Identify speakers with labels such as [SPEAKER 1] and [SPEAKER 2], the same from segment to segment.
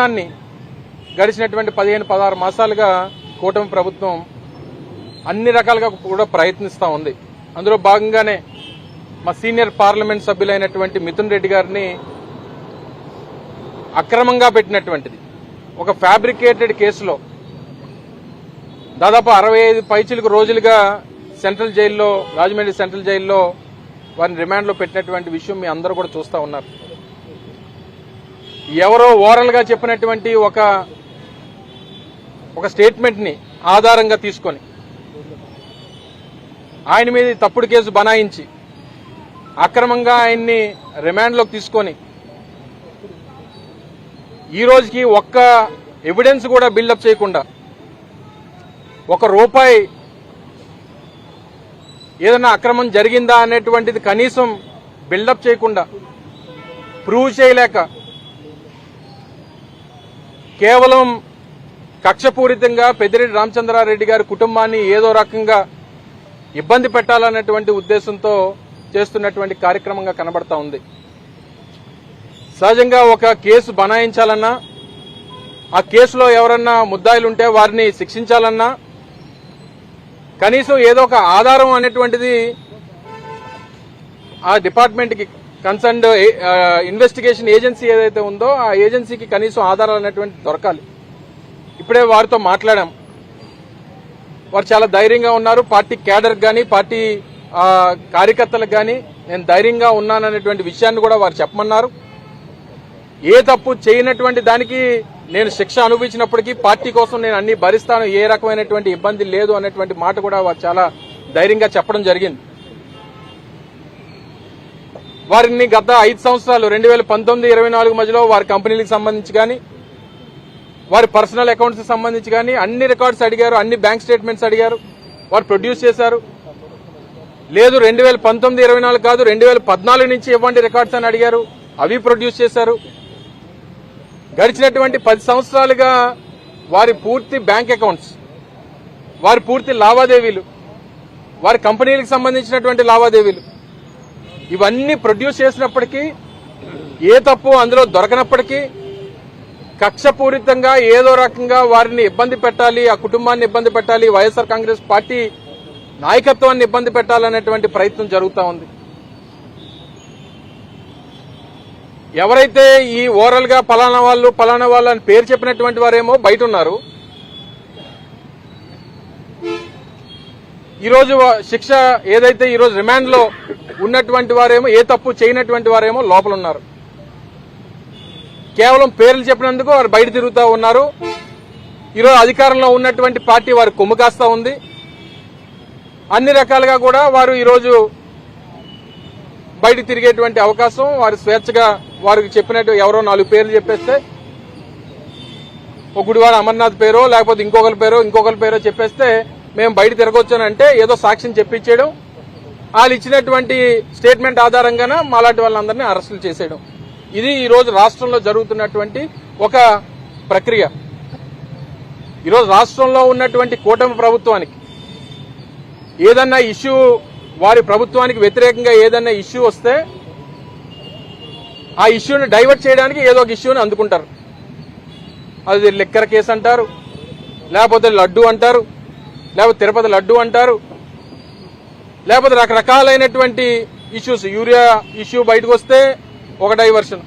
[SPEAKER 1] దాన్ని గడిచినటువంటి పదిహేను పదహారు మాసాలుగా కూటమి ప్రభుత్వం అన్ని రకాలుగా కూడా ప్రయత్నిస్తూ ఉంది. అందులో భాగంగానే మా సీనియర్ పార్లమెంట్ సభ్యులైనటువంటి మిథున్ రెడ్డి గారిని అక్రమంగా పెట్టినటువంటిది. ఒక ఫ్యాబ్రికేటెడ్ కేసులో దాదాపు అరవై ఐదు పైచిలకు రోజులుగా సెంట్రల్ జైల్లో రాజమండ్రి సెంట్రల్ జైల్లో వారిని రిమాండ్లో పెట్టినటువంటి విషయం మీ అందరూ కూడా చూస్తూ ఉన్నారు. ఎవరో ఓరల్గా చెప్పినటువంటి ఒక ఒక స్టేట్మెంట్ని ఆధారంగా తీసుకొని ఆయన మీద తప్పుడు కేసు బనాయించి అక్రమంగా ఆయన్ని రిమాండ్లోకి తీసుకొని ఈ రోజుకి ఒక్క ఎవిడెన్స్ కూడా బిల్డప్ చేయకుండా ఒక రూపాయి ఏదైనా అక్రమం జరిగిందా అనేటువంటిది కనీసం బిల్డప్ చేయకుండా ప్రూవ్ చేయలేక కేవలం కక్షపూరితంగా పెద్దిరెడ్డి రామచంద్రారెడ్డి గారి కుటుంబాన్ని ఏదో రకంగా ఇబ్బంది పెట్టాలన్నటువంటి ఉద్దేశంతో చేస్తున్నటువంటి కార్యక్రమంగా కనబడతా ఉంది. సహజంగా ఒక కేసు బనాయించాలన్నా ఆ కేసులో ఎవరన్నా ముద్దాయిలు ఉంటే వారిని శిక్షించాలన్నా కనీసం ఏదో ఒక ఆధారం అనేటువంటిది ఆ డిపార్ట్మెంట్కి కన్సర్న్డ్ ఇన్వెస్టిగేషన్ ఏజెన్సీ ఏదైతే ఉందో ఆ ఏజెన్సీకి కనీసం ఆధారాలు అనేటువంటి దొరకాలి. ఇప్పుడే వారితో మాట్లాడాం. వారు చాలా ధైర్యంగా ఉన్నారు. పార్టీ క్యాడర్ కానీ పార్టీ కార్యకర్తలకు కానీ నేను ధైర్యంగా ఉన్నాననేటువంటి విషయాన్ని కూడా వారు చెప్పమన్నారు. ఏ తప్పు చేయనటువంటి దానికి నేను శిక్ష అనుభవించినప్పటికీ పార్టీ కోసం నేను అన్ని భరిస్తాను. ఏ రకమైనటువంటి ఇబ్బంది లేదు అనేటువంటి మాట కూడా వారు చాలా ధైర్యంగా చెప్పడం జరిగింది. వారిని గత ఐదు సంవత్సరాలు రెండు వేల పంతొమ్మిది ఇరవై నాలుగు మధ్యలో వారి కంపెనీలకు సంబంధించి కానీ వారి పర్సనల్ అకౌంట్స్ సంబంధించి కానీ అన్ని రికార్డ్స్ అడిగారు అన్ని బ్యాంక్ స్టేట్మెంట్స్ అడిగారు వారు ప్రొడ్యూస్ చేశారు. లేదు రెండు వేల పంతొమ్మిది ఇరవై నాలుగు కాదు రెండు వేల పద్నాలుగు నుంచి ఇవ్వండి రికార్డ్స్ అని అడిగారు అవి ప్రొడ్యూస్ చేశారు. గడిచినటువంటి పది సంవత్సరాలుగా వారి పూర్తి బ్యాంక్ అకౌంట్స్ వారి పూర్తి లావాదేవీలు వారి కంపెనీలకు సంబంధించినటువంటి లావాదేవీలు ఇవన్నీ ప్రొడ్యూస్ చేసినప్పటికీ ఏ తప్పు అందులో దొరకనప్పటికీ కక్షపూరితంగా ఏదో రకంగా వారిని ఇబ్బంది పెట్టాలి ఆ కుటుంబాన్ని ఇబ్బంది పెట్టాలి వైఎస్ఆర్ కాంగ్రెస్ పార్టీ నాయకత్వాన్ని ఇబ్బంది పెట్టాలనేటువంటి ప్రయత్నం జరుగుతూ ఉంది. ఎవరైతే ఈ ఓరల్గా పలానా వాళ్ళు పలానా వాళ్ళు అని పేరు చెప్పినటువంటి వారేమో బయట ఉన్నారు. ఈరోజు శిక్ష ఏదైతే ఈరోజు రిమాండ్లో ఉన్నటువంటి వారేమో ఏ తప్పు చేయనటువంటి వారేమో లోపల ఉన్నారు. కేవలం పేర్లు చెప్పినందుకు వారు బయట తిరుగుతూ ఉన్నారు. ఈరోజు అధికారంలో ఉన్నటువంటి పార్టీ వారు కొమ్ము కాస్తా ఉంది. అన్ని రకాలుగా కూడా వారు ఈరోజు బయట తిరిగేటువంటి అవకాశం వారు స్వేచ్ఛగా వారికి చెప్పినట్టు ఎవరో నాలుగు పేర్లు చెప్పేస్తే ఒక గుడివాడ అమర్నాథ్ పేరో లేకపోతే ఇంకొకరి పేరో ఇంకొకరి పేరో చెప్పేస్తే మేము బయట తిరగొచ్చానంటే ఏదో సాక్ష్యం చెప్పించేయడం వాళ్ళు ఇచ్చినటువంటి స్టేట్మెంట్ ఆధారంగానే మాలాంటి వాళ్ళందరినీ అరెస్టులు చేసేయడం. ఇది ఈరోజు రాష్ట్రంలో జరుగుతున్నటువంటి ఒక ప్రక్రియ. ఈరోజు రాష్ట్రంలో ఉన్నటువంటి కూటమి ప్రభుత్వానికి ఏదన్నా ఇష్యూ వారి ప్రభుత్వానికి వ్యతిరేకంగా ఏదన్నా ఇష్యూ వస్తే ఆ ఇష్యూని డైవర్ట్ చేయడానికి ఏదో ఒక ఇష్యూని అందుకుంటారు. అది లిక్కర్ కేసు అంటారు లేకపోతే లడ్డు అంటారు లేకపోతే తిరుపతి లడ్డు అంటారు. లేకపోతే రకరకాలైనటువంటి ఇష్యూస్ యూరియా ఇష్యూ బయటకు వస్తే ఒక డైవర్షన్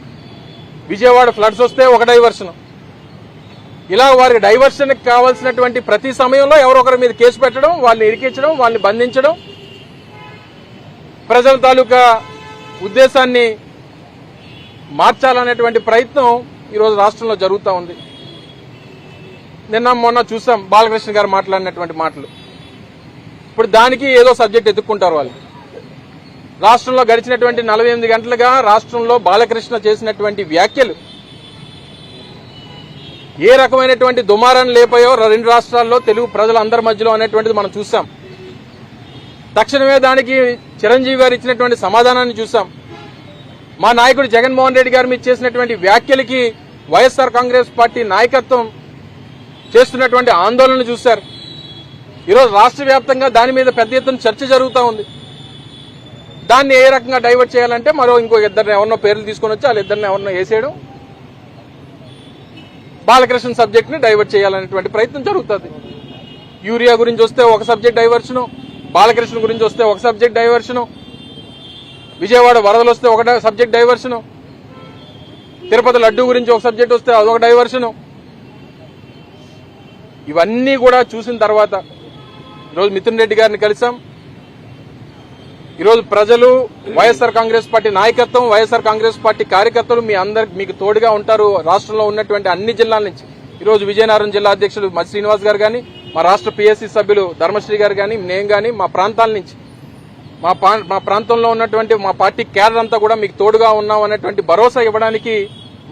[SPEAKER 1] విజయవాడ ఫ్లడ్స్ వస్తే ఒక డైవర్షన్ ఇలా వారికి డైవర్షన్ కావాల్సినటువంటి ప్రతి సమయంలో ఎవరో ఒకరి మీద కేసు పెట్టడం వాళ్ళని ఇరికించడం వాళ్ళని బంధించడం. ప్రజల తాలూకా ఉద్దేశాన్ని మార్చాలనేటువంటి ప్రయత్నం ఈరోజు రాష్ట్రంలో జరుగుతూ ఉంది. నిన్న మొన్న చూసాం బాలకృష్ణ గారు మాట్లాడినటువంటి మాటలు. ఇప్పుడు దానికి ఏదో సబ్జెక్ట్ ఎత్తుక్కుంటారు వాళ్ళు. రాష్ట్రంలో గడిచినటువంటి నలభై ఎనిమిది గంటలుగా రాష్ట్రంలో బాలకృష్ణ చేసినటువంటి వ్యాఖ్యలు ఏ రకమైనటువంటి దుమారాన్ని లేపాయో రెండు రాష్ట్రాల్లో తెలుగు ప్రజలందరి మధ్యలో అనేటువంటిది మనం చూసాం. తక్షణమే దానికి చిరంజీవి గారు ఇచ్చినటువంటి సమాధానాన్ని చూసాం. మా నాయకుడు జగన్మోహన్ రెడ్డి గారు మీరు చేసినటువంటి వ్యాఖ్యలకి వైఎస్ఆర్ కాంగ్రెస్ పార్టీ నాయకత్వం చేస్తున్నటువంటి ఆందోళన చూశారు. ఈరోజు రాష్ట్ర వ్యాప్తంగా దాని మీద పెద్ద ఎత్తున చర్చ జరుగుతూ ఉంది. దాన్ని ఏ రకంగా డైవర్ట్ చేయాలంటే మరో ఇంకో ఇద్దరిని ఎవరినో పేర్లు తీసుకొని వచ్చి వాళ్ళిద్దరిని ఎవరినో వేసేయడం బాలకృష్ణ సబ్జెక్ట్ని డైవర్ట్ చేయాలనేటువంటి ప్రయత్నం జరుగుతుంది. యూరియా గురించి వస్తే ఒక సబ్జెక్ట్ డైవర్షను బాలకృష్ణ గురించి వస్తే ఒక సబ్జెక్ట్ డైవర్షను విజయవాడ వరదలు వస్తే ఒక సబ్జెక్ట్ డైవర్షను తిరుపతి లడ్డు గురించి ఒక సబ్జెక్ట్ వస్తే అదొక డైవర్షను ఇవన్నీ కూడా చూసిన తర్వాత ఈరోజు మిథున్ రెడ్డి గారిని కలిసాం. ఈరోజు ప్రజలు వైఎస్ఆర్ కాంగ్రెస్ పార్టీ నాయకత్వం వైఎస్ఆర్ కాంగ్రెస్ పార్టీ కార్యకర్తలు మీ అందరికి మీకు తోడుగా ఉంటారు. రాష్ట్రంలో ఉన్నటువంటి అన్ని జిల్లాల నుంచి ఈరోజు విజయనగరం జిల్లా అధ్యక్షులు మధు శ్రీనివాస్ గారు కానీ మా రాష్ట్ర పిఎస్సి సభ్యులు ధర్మశ్రీ గారు కానీ నేను కానీ మా ప్రాంతాల నుంచి మా మా ప్రాంతంలో ఉన్నటువంటి మా పార్టీ క్యాడర్ అంతా కూడా మీకు తోడుగా ఉన్నాం అనేటువంటి భరోసా ఇవ్వడానికి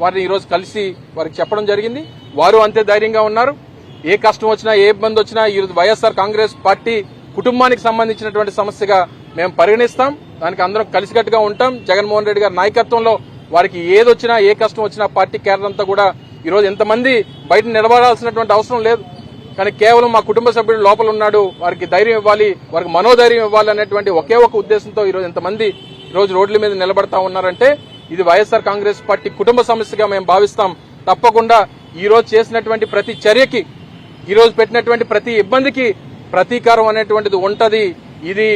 [SPEAKER 1] వారిని ఈరోజు కలిసి వారికి చెప్పడం జరిగింది. వారు అంతే ధైర్యంగా ఉన్నారు. ఏ కష్టం వచ్చినా ఏ ఇబ్బంది వచ్చినా ఈరోజు వైఎస్ఆర్ కాంగ్రెస్ పార్టీ కుటుంబానికి సంబంధించినటువంటి సమస్యగా మేము పరిగణిస్తాం. దానికి అందరం కలిసికట్టుగా ఉంటాం. జగన్మోహన్ రెడ్డి గారి నాయకత్వంలో వారికి ఏదొచ్చినా ఏ కష్టం వచ్చినా పార్టీ క్యాడర్ అంతా కూడా ఈరోజు ఎంతమంది బయట నిలబడాల్సినటువంటి అవసరం లేదు. కానీ కేవలం మా కుటుంబ సభ్యుడు లోపల ఉన్నాడు. వారికి ధైర్యం ఇవ్వాలి వారికి మనోధైర్యం ఇవ్వాలి అనేటువంటి ఒకే ఒక ఉద్దేశంతో ఈరోజు ఎంతమంది ఈరోజు రోడ్ల మీద నిలబడతా ఉన్నారంటే ఇది వైఎస్ఆర్ కాంగ్రెస్ పార్టీ కుటుంబ సమస్యగా మేము భావిస్తాం. తప్పకుండా ఈరోజు చేసినటువంటి ప్రతి చర్యకి ఈ రోజు పెట్టినటువంటి ప్రతి ఇబ్బందికి ప్రతీకారం అనేటువంటిది ఉంటది. ఇది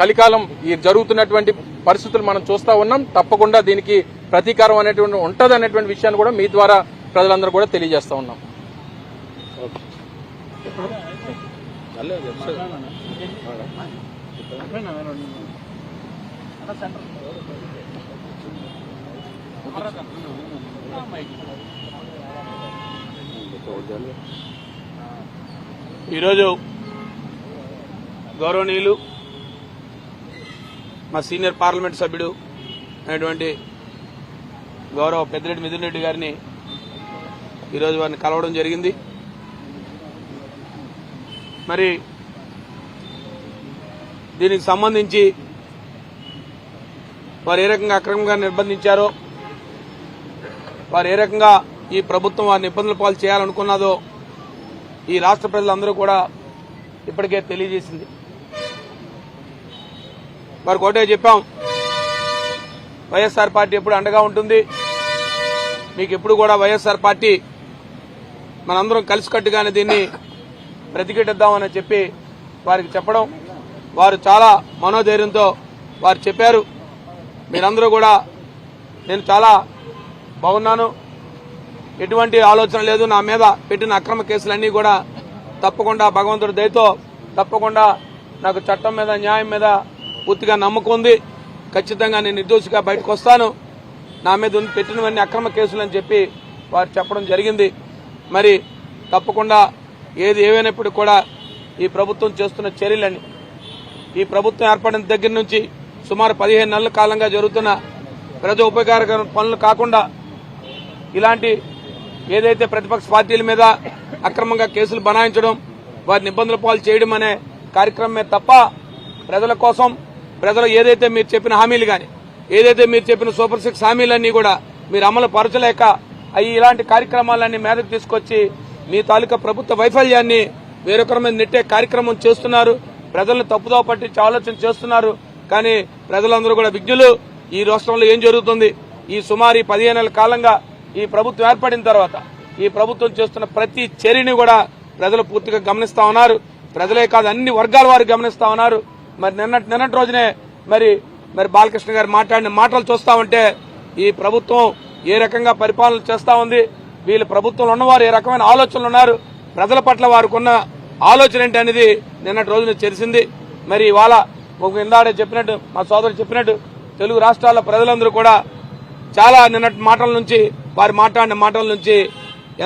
[SPEAKER 1] కలికాలం ఈ జరుగుతున్నటువంటి పరిస్థితులు మనం చూస్తా ఉన్నాం. తప్పకుండా దీనికి ప్రతీకారం అనేటువంటి ఉంటది అనేటువంటి విషయాన్ని కూడా మీ ద్వారా ప్రజలందరూ కూడా తెలియజేస్తా ఉన్నాం.
[SPEAKER 2] ఈరోజు గౌరవనీయులు మా సీనియర్ పార్లమెంట్ సభ్యుడు అయినటువంటి గౌరవ పెద్దిరెడ్డి మిథున్ రెడ్డి గారిని ఈరోజు వారిని కలవడం జరిగింది. మరి దీనికి సంబంధించి వారు ఏ రకంగా అక్రమంగా నిర్బంధించారో వారు ఏ రకంగా ఈ ప్రభుత్వం వారిని ఇబ్బందుల పాలు చేయాలనుకున్నదో ఈ రాష్ట్ర ప్రజలందరూ కూడా ఇప్పటికే తెలియజేసింది. వారికి ఒకటే చెప్పాం వైఎస్ఆర్ పార్టీ ఎప్పుడు అండగా ఉంటుంది మీకు ఎప్పుడు కూడా వైఎస్ఆర్ పార్టీ మనందరం కలిసికట్టుగానే దీన్ని బ్రతికెట్టిద్దామని చెప్పి వారికి చెప్పడం వారు చాలా మనోధైర్యంతో వారు చెప్పారు. మీరందరూ కూడా నేను చాలా బాగున్నాను. ఎటువంటి ఆలోచన లేదు. నా మీద పెట్టిన అక్రమ కేసులన్నీ కూడా తప్పకుండా భగవంతుడి దయతో తప్పకుండా నాకు చట్టం మీద న్యాయం మీద పూర్తిగా నమ్మకం ఉంది. ఖచ్చితంగా నేను నిర్దోషిగా బయటకు వస్తాను. నా మీద పెట్టినవన్నీ అక్రమ కేసులు అని చెప్పి వారు చెప్పడం జరిగింది. మరి తప్పకుండా ఏది ఏవైనప్పుడు కూడా ఈ ప్రభుత్వం చేస్తున్న చర్యలని ఈ ప్రభుత్వం ఏర్పడిన దగ్గర నుంచి సుమారు పదిహేను నెలల కాలంగా జరుగుతున్న ప్రజా ఉపకార పనులు కాకుండా ఇలాంటి ఏదైతే ప్రతిపక్ష పార్టీల మీద అక్రమంగా కేసులు బనాయించడం వారిని ఇబ్బందుల పాలు చేయడం అనే కార్యక్రమమే తప్ప ప్రజల కోసం ప్రజలు ఏదైతే మీరు చెప్పిన హామీలు కానీ ఏదైతే మీరు చెప్పిన సూపర్ సిక్స్ హామీలన్నీ కూడా మీరు అమలు పరచలేక అవి ఇలాంటి కార్యక్రమాలన్నీ మేరకు తీసుకొచ్చి మీ తాలూకా ప్రభుత్వ వైఫల్యాన్ని వేరొకరి మీద నెట్టే కార్యక్రమం చేస్తున్నారు. ప్రజలను తప్పుదో పట్టించి ఆలోచన చేస్తున్నారు. కానీ ప్రజలందరూ కూడా విజ్ఞులు. ఈ రాష్ట్రంలో ఏం జరుగుతుంది? ఈ సుమారు పదిహేను నెలల కాలంగా ఈ ప్రభుత్వం ఏర్పడిన తర్వాత ఈ ప్రభుత్వం చేస్తున్న ప్రతి చర్యని కూడా ప్రజలు పూర్తిగా గమనిస్తా ఉన్నారు. ప్రజలే కాదు అన్ని వర్గాల వారు గమనిస్తా ఉన్నారు. మరి నిన్నటి నిన్నటి రోజునే మరి మరి బాలకృష్ణ గారు మాట్లాడిన మాటలు చూస్తా ఉంటే ఈ ప్రభుత్వం ఏ రకంగా పరిపాలన చేస్తా ఉంది వీళ్ళు ప్రభుత్వంలో ఉన్నవారు ఏ రకమైన ఆలోచనలు ఉన్నారు ప్రజల పట్ల వారికి ఉన్న ఆలోచన ఏంటి అనేది నిన్నటి రోజున తెలిసింది. మరి ఇవాళ ఒక ఇందాడే చెప్పినట్టు మా సోదరుడు చెప్పినట్టు తెలుగు రాష్ట్రాల ప్రజలందరూ కూడా చాలా నిన్నటి మాటల నుంచి వారి మాట్లాడిన మాటల నుంచి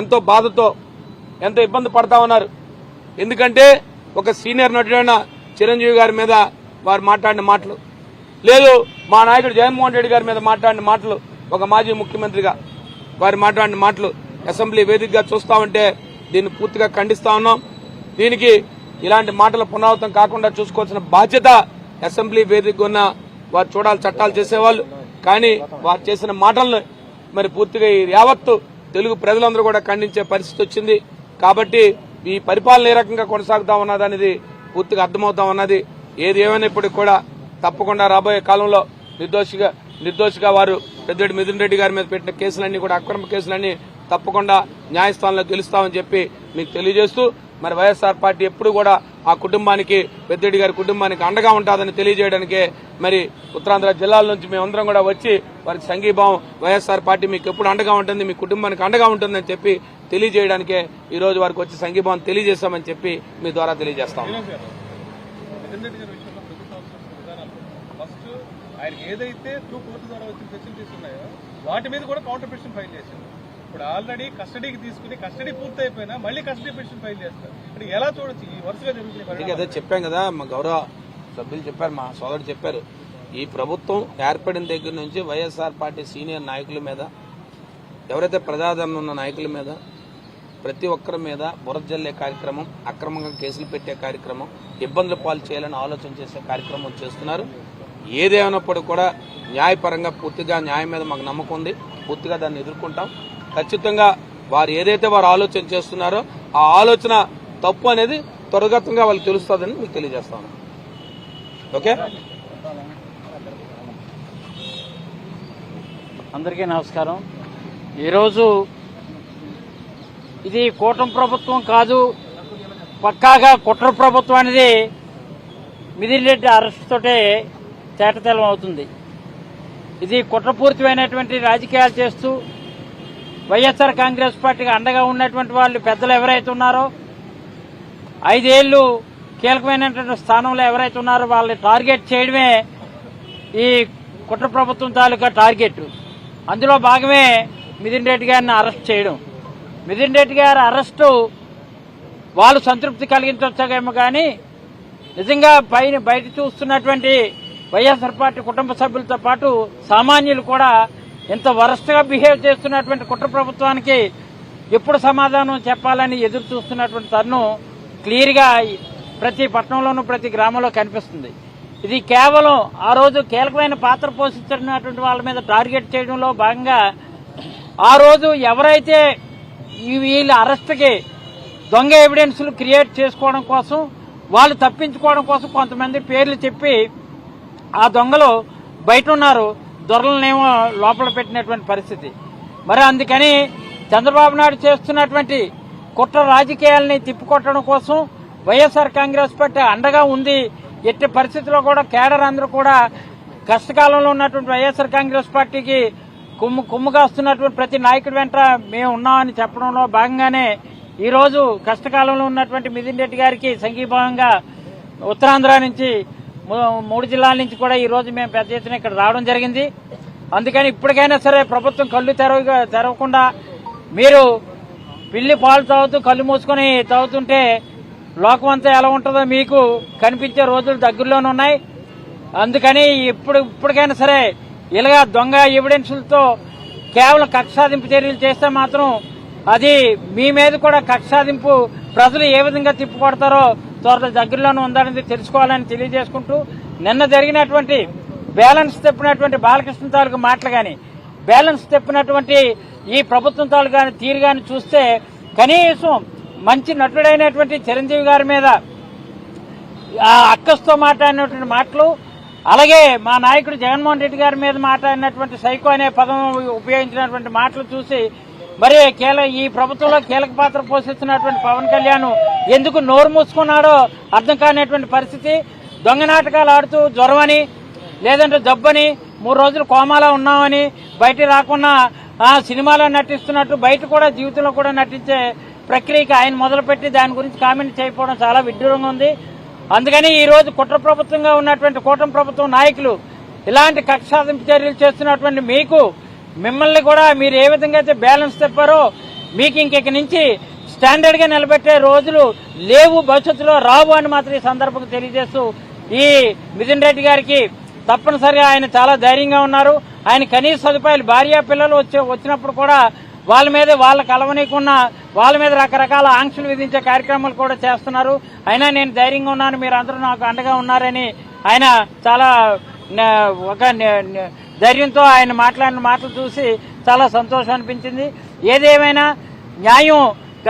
[SPEAKER 2] ఎంతో బాధతో ఎంతో ఇబ్బంది పడతా ఉన్నారు. ఎందుకంటే ఒక సీనియర్ నటుడైన చిరంజీవి గారి మీద వారు మాట్లాడిన మాటలు. లేదు మా నాయకుడు జగన్మోహన్ రెడ్డి గారి మీద మాట్లాడిన మాటలు ఒక మాజీ ముఖ్యమంత్రిగా వారు మాట్లాడిన మాటలు అసెంబ్లీ వేదికగా చూస్తా ఉంటే దీన్ని పూర్తిగా ఖండిస్తా ఉన్నాం. దీనికి ఇలాంటి మాటల పునరావృతం కాకుండా చూసుకోవాల్సిన బాధ్యత అసెంబ్లీ వేదిక ఉన్న వారు చూడాలి చట్టాలు చేసేవాళ్ళు. కానీ వారు చేసిన మాటలను మరి పూర్తిగా ఈ యావత్తు తెలుగు ప్రజలందరూ కూడా ఖండించే పరిస్థితి వచ్చింది. కాబట్టి ఈ పరిపాలన ఏ రకంగా కొనసాగుతా ఉన్నది అనేది పూర్తిగా అర్థమవుతా ఉన్నది. ఏది ఏమైనప్పటికీ కూడా తప్పకుండా రాబోయే కాలంలో నిర్దోషిగా నిర్దోషిగా వారు పెద్దరెడ్డి మిథున్ రెడ్డి గారి మీద పెట్టిన కేసులన్నీ కూడా అక్రమ కేసులన్నీ తప్పకుండా న్యాయస్థానంలో గెలుస్తామని చెప్పి మీకు తెలియజేస్తూ మరి వైఎస్ఆర్ పార్టీ ఎప్పుడు కూడా ఆ కుటుంబానికి పెద్దిరెడ్డి గారి కుటుంబానికి అండగా ఉంటుందని తెలియజేయడానికే మరి ఉత్తరాంధ్ర జిల్లాల నుంచి మేమందరం కూడా వచ్చి వారికి సంఘీభావం వైఎస్ఆర్ పార్టీ మీకు ఎప్పుడు అండగా ఉంటుంది మీ కుటుంబానికి అండగా ఉంటుందని చెప్పి తెలియజేయడానికే ఈరోజు వారికి వచ్చి సంఘీభావం తెలియజేస్తామని చెప్పి మీ ద్వారా తెలియజేస్తాం
[SPEAKER 3] ఆయనకి ఏదైతే త్రూ కోర్టు ద్వారా వచ్చిన ఫెసిలిటీస్ ఉన్నాయో వాటి మీద కూడా కౌంటర్ పిటిషన్ ఫైల్ చేసింది ఇప్పుడు ఆల్రెడీ కస్టడీకి తీసుకుని కస్టడీ పూర్తి అయిపోయినా మళ్ళీ కస్టడీ పిటిషన్ ఫైల్ చేస్తారు. ఇప్పుడు ఎలా చూడొచ్చు? ఈ వరుసగా జరుగుతుంది
[SPEAKER 2] అదే చెప్పాం కదా మా గౌరవ సభ్యులు చెప్పారు మా సోదరుడు చెప్పారు. ఈ ప్రభుత్వం ఏర్పడిన దగ్గర నుంచి వైఎస్ఆర్ పార్టీ సీనియర్ నాయకుల మీద ఎవరైతే ప్రజాదరణ ఉన్న నాయకుల మీద ప్రతి ఒక్కరి మీద బురద జల్లే కార్యక్రమం అక్రమంగా కేసులు పెట్టే కార్యక్రమం ఇబ్బందులు పాలు చేయాలని ఆలోచన చేసే కార్యక్రమం చేస్తున్నారు. ఏదేమైనప్పుడు కూడా న్యాయపరంగా పూర్తిగా న్యాయం మీద మాకు నమ్మకం ఉంది. పూర్తిగా దాన్ని ఎదుర్కొంటాం. ఖచ్చితంగా వారు ఏదైతే వారు ఆలోచన చేస్తున్నారో ఆ ఆలోచన తప్పు అనేది త్వరగతంగా వాళ్ళకి తెలుస్తుందని మీకు తెలియజేస్తాను ఓకే?
[SPEAKER 4] అందరికీ నమస్కారం. ఈరోజు ఇది కూటమి ప్రభుత్వం కాదు పక్కాగా కుట్ర ప్రభుత్వం అనేది మిథిన్ అరెస్ట్తోటే తేటతెలం అవుతుంది. ఇది కుట్రపూరితమైనటువంటి రాజకీయాలు చేస్తూ వైఎస్ఆర్ కాంగ్రెస్ పార్టీకి అండగా ఉన్నటువంటి వాళ్ళు పెద్దలు ఎవరైతే ఉన్నారో ఐదేళ్ళు కీలకమైనటువంటి స్థానంలో ఎవరైతే ఉన్నారో వాళ్ళని టార్గెట్ చేయడమే ఈ కుట్ర ప్రభుత్వం తాలూకా టార్గెట్. అందులో భాగమే మిథున్ రెడ్డి గారిని అరెస్ట్ చేయడం. మిథున్ రెడ్డి గారి అరెస్టు వాళ్ళు సంతృప్తి కలిగించవచ్చేమో కానీ నిజంగా పైన బయట చూస్తున్నటువంటి వైఎస్ఆర్ పార్టీ కుటుంబ సభ్యులతో పాటు సామాన్యులు కూడా ఇంత వరస్ట్గా బిహేవ్ చేస్తున్నటువంటి కుట్ర ప్రభుత్వానికి ఎప్పుడు సమాధానం చెప్పాలని ఎదురు చూస్తున్నటువంటి తరుణం క్లియర్గా ప్రతి పట్టణంలోనూ ప్రతి గ్రామంలో కనిపిస్తుంది. ఇది కేవలం ఆ రోజు కీలకమైన పాత్ర పోషించినటువంటి వాళ్ళ మీద టార్గెట్ చేయడంలో భాగంగా ఆ రోజు ఎవరైతే వీళ్ళ అరెస్ట్కి దొంగ ఎవిడెన్స్లు క్రియేట్ చేసుకోవడం కోసం వాళ్ళు తప్పించుకోవడం కోసం కొంతమంది పేర్లు చెప్పి ఆ దొంగలు బయట ఉన్నారు. దొరలనేమో లోపల పెట్టినటువంటి పరిస్థితి. మరి అందుకని చంద్రబాబు నాయుడు చేస్తున్నటువంటి కుట్ర రాజకీయాల్ని తిప్పికొట్టడం కోసం వైఎస్ఆర్ కాంగ్రెస్ పార్టీ అండగా ఉంది. ఎట్టి పరిస్థితుల్లో కూడా కేడర్ అందరూ కూడా కష్టకాలంలో ఉన్నటువంటి వైఎస్ఆర్ కాంగ్రెస్ పార్టీకి కుమ్ము కుమ్ముగాస్తున్నటువంటి ప్రతి నాయకుడి వెంట మేము ఉన్నామని చెప్పడంలో భాగంగానే ఈరోజు కష్టకాలంలో ఉన్నటువంటి మిథున్ రెడ్డి గారికి సంఘీభావంగా ఉత్తరాంధ్ర నుంచి మూడు జిల్లాల నుంచి కూడా ఈ రోజు మేము పెద్ద ఎత్తున ఇక్కడ రావడం జరిగింది. అందుకని ఇప్పటికైనా సరే ప్రభుత్వం కళ్ళు తెరవ తెరవకుండా మీరు పిల్లి పాలు తాగుతూ కళ్ళు మూసుకొని తాగుతుంటే లోకం అంతా ఎలా ఉంటుందో మీకు కనిపించే రోజులు దగ్గరలోనే ఉన్నాయి. అందుకని ఇప్పుడు ఇప్పటికైనా సరే ఇలాగా దొంగ ఎవిడెన్సులతో కేవలం కక్షాధింపు చర్యలు చేస్తే మాత్రం అది మీ మీద కూడా కక్షాధింపు ప్రజలు ఏ విధంగా తిప్పుకొడతారో త్వరలో దగ్గరలోనే ఉందనేది తెలుసుకోవాలని తెలియజేసుకుంటూ నిన్న జరిగినటువంటి బ్యాలెన్స్ తెప్పినటువంటి బాలకృష్ణ తాలూకు మాటలు కానీ బ్యాలెన్స్ తెప్పినటువంటి ఈ ప్రభుత్వం తాలూకు కానీ తీరు కానీ చూస్తే కనీసం మంచి నటుడైనటువంటి చిరంజీవి గారి మీద అక్కస్తో మాట్లాడినటువంటి మాటలు అలాగే మా నాయకుడు జగన్మోహన్ రెడ్డి గారి మీద మాట్లాడినటువంటి సైకో అనే పదం ఉపయోగించినటువంటి మాటలు చూసి మరి కీల ఈ ప్రభుత్వంలో కీలక పాత్ర పోషిస్తున్నటువంటి పవన్ కళ్యాణ్ ఎందుకు నోరు మూసుకున్నాడో అర్థం కానిటువంటి పరిస్థితి. దొంగ నాటకాలు ఆడుతూ జ్వరమని లేదంటే జబ్బని మూడు రోజులు కోమాలో ఉన్నామని బయట రాకుండా సినిమాలో నటిస్తున్నట్టు బయట కూడా జీవితంలో కూడా నటించే ప్రక్రియకి ఆయన మొదలుపెట్టి దాని గురించి కామెంట్ చేయకపోవడం చాలా విడ్డూరంగా ఉంది. అందుకని ఈ రోజు కుట్ర ప్రభుత్వంగా ఉన్నటువంటి కూటమి ప్రభుత్వం నాయకులు ఇలాంటి కక్ష సాధింపు చర్యలు చేస్తున్నటువంటి మీకు మిమ్మల్ని కూడా మీరు ఏ విధంగా అయితే బ్యాలెన్స్ తెప్పారో మీకు ఇంక నుంచి స్టాండర్డ్గా నిలబెట్టే రోజులు లేవు భవిష్యత్తులో రావు అని మాత్రం ఈ సందర్భంగా తెలియజేస్తూ ఈ మిథున్ రెడ్డి గారికి తప్పనిసరిగా ఆయన చాలా ధైర్యంగా ఉన్నారు. ఆయన కనీస సదుపాయాలు భార్య పిల్లలు వచ్చే వచ్చినప్పుడు కూడా వాళ్ళ మీద వాళ్ళ కలవనీకున్న వాళ్ళ మీద రకరకాల ఆంక్షలు విధించే కార్యక్రమాలు కూడా చేస్తున్నారు. అయినా నేను ధైర్యంగా ఉన్నాను మీరు అందరూ నాకు అండగా ఉన్నారని ఆయన చాలా ఒక ధైర్యంతో ఆయన మాట్లాడిన మాటలు చూసి చాలా సంతోషం అనిపించింది. ఏదేమైనా న్యాయం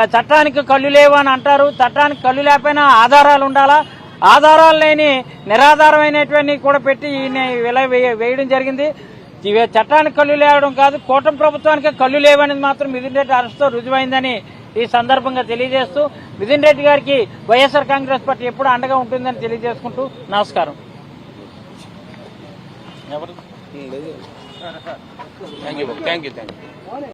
[SPEAKER 4] చట్టానికి కళ్ళు లేవు అని అంటారు. చట్టానికి కళ్ళు లేకపోయినా ఆధారాలు ఉండాలా? ఆధారాలు లేని నిరాధారమైనటువంటి కూడా పెట్టి ఈయన ఇలా వేయ- వేయడం జరిగింది. చట్టానికి కళ్ళు లేవడం కాదు కూటమి ప్రభుత్వానికి కళ్ళు లేవనేది మాత్రం మిథున్ రెడ్డి అరెస్ట్తో రుజువైందని ఈ సందర్భంగా తెలియజేస్తూ మిథున్ రెడ్డి గారికి వైఎస్ఆర్ కాంగ్రెస్ పార్టీ ఎప్పుడు అండగా ఉంటుందని తెలియజేసుకుంటూ నమస్కారం.
[SPEAKER 2] Thank you thank you thank you